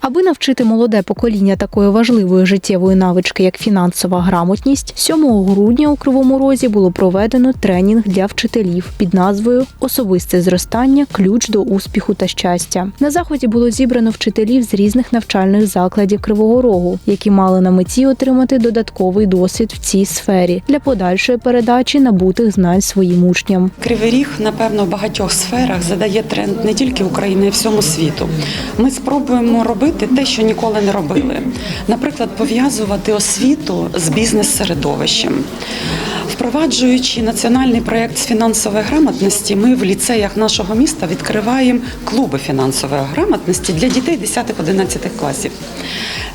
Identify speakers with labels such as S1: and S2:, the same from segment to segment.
S1: Аби навчити молоде покоління такої важливої життєвої навички, як фінансова грамотність, 7 грудня у Кривому Розі було проведено тренінг для вчителів під назвою Особисте зростання ключ до успіху та щастя. На заході було зібрано вчителів з різних навчальних закладів Кривого Рогу, які мали на меті отримати додатковий досвід в цій сфері для подальшої передачі набутих знань своїм учням.
S2: Кривий Ріг, напевно, в багатьох сферах задає тренд не тільки України, а й всьому світу. Ми спробуємо робити те, що ніколи не робили. Наприклад, пов'язувати освіту з бізнес-середовищем. Впроваджуючи національний проєкт з фінансової грамотності, ми в ліцеях нашого міста відкриваємо клуби фінансової грамотності для дітей 10-11 класів.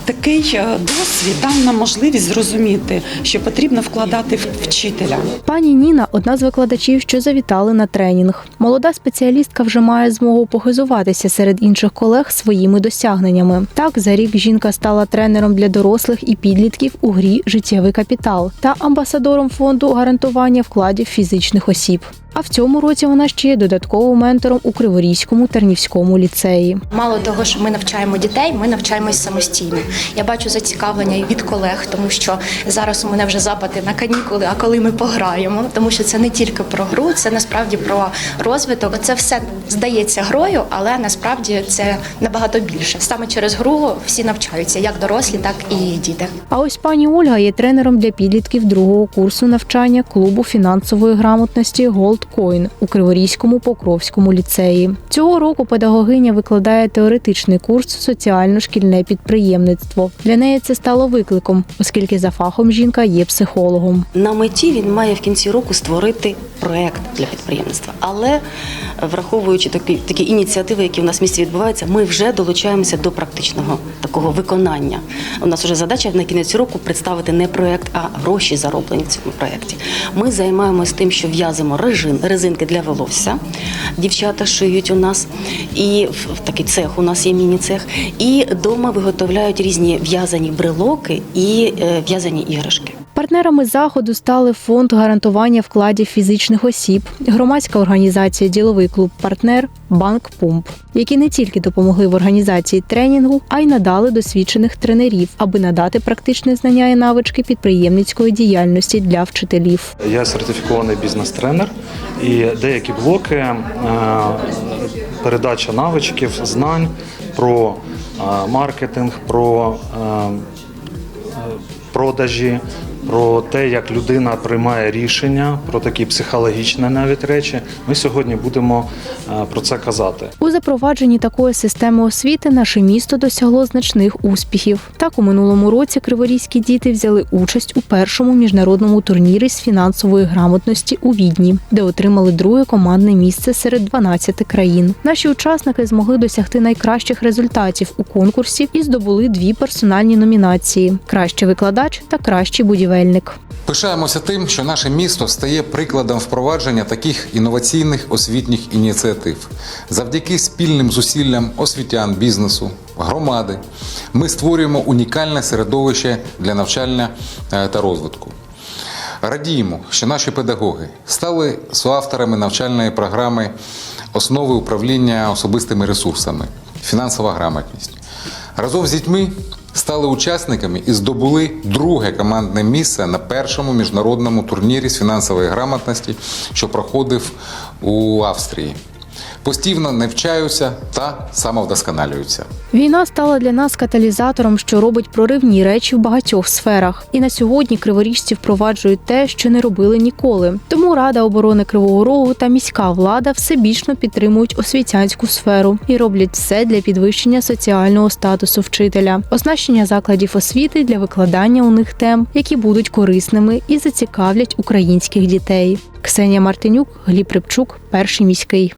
S2: Такий е, досвід дав нам можливість зрозуміти, що потрібно вкладати в вчителя.
S1: Пані Ніна одна з викладачів, що завітали на тренінг. Молода спеціалістка вже має змогу похизуватися серед інших колег своїми досягненнями. Так, за рік жінка стала тренером для дорослих і підлітків у грі Життєвий капітал та амбасадором фонду гарантування вкладів фізичних осіб. А в цьому році вона ще є додатковим ментором у Криворізькому Тернівському ліцеї.
S3: Мало того, що ми навчаємо дітей, ми навчаємось самостійно. Я бачу зацікавлення від колег, тому що зараз у мене вже запити на канікули, а коли ми пограємо, тому що це не тільки про гру, це насправді про розвиток. Це все здається грою, але насправді це набагато більше. Саме через гру всі навчаються, як дорослі, так і діти.
S1: А ось пані Ольга є тренером для підлітків другого курсу навчання клубу фінансової грамотності Coin у Криворізькому Покровському ліцеї. Цього року педагогиня викладає теоретичний курс соціально-шкільне підприємництво. Для неї це стало викликом, оскільки за фахом жінка є психологом.
S4: На меті він має в кінці року створити проект для підприємництва. Але враховуючи такі, такі ініціативи, які в нас в місті відбуваються, ми вже долучаємося до практичного такого виконання. У нас вже задача на кінець року представити не проект, а гроші зароблені в цьому проєкті. Ми займаємось тим, що в'язимо режин, резинки для волосся. Дівчата шиють у нас, і в такий цех у нас є міні-цех. І вдома виготовляють різні в'язані брелоки і е, в'язані іграшки.
S1: Партнерами заходу стали фонд гарантування вкладів фізичних осіб, громадська організація Діловий клуб Партнер, банк Пумп, які не тільки допомогли в організації тренінгу, а й надали досвідчених тренерів, аби надати практичне знання і навички підприємницької діяльності для вчителів.
S5: Я сертифікований бізнес-тренер і деякі блоки е, передача навичків, знань про е, маркетинг, про е, продажі, про те, як людина приймає рішення, про такі психологічні навіть речі. Ми сьогодні будемо е, про це казати.
S1: У запровадженні такої системи освіти наше місто досягло значних успіхів. Так, у минулому році криворізькі діти взяли участь у першому міжнародному турнірі з фінансової грамотності у Відні, де отримали друге командне місце серед 12 країн. Наші учасники змогли досягти найкращих результатів у конкурсі і здобули дві персональні номінації: кращий викладач та кращий будівельник.
S6: Пишаємося тим, що наше місто стає прикладом впровадження таких інноваційних освітніх ініціатив. Завдяки спільним зусиллям освітян, бізнесу, громади ми створюємо унікальне середовище для навчання е, та розвитку. Радіємо, що наші педагоги стали соавторами навчальної програми основи управління особистими ресурсами, фінансова грамотність. Разом з дітьми стали учасниками і здобули друге командне місце на першому міжнародному турнірі з фінансової грамотності, що проходив у Австрії. Постійно навчаються та самовдосконалюються.
S1: Війна стала для нас каталізатором, що робить проривні речі в багатьох сферах. І на сьогодні криворіжці впроваджують те, що не робили ніколи. Тому Рада оборони Кривого Рогу та міська влада всебічно підтримують освітянську сферу і роблять все для підвищення соціального статусу вчителя, оснащення закладів освіти для викладання у них тем, які будуть корисними і зацікавлять українських дітей. Ксенія Мартинюк, Гліб Рибчук, перший міський.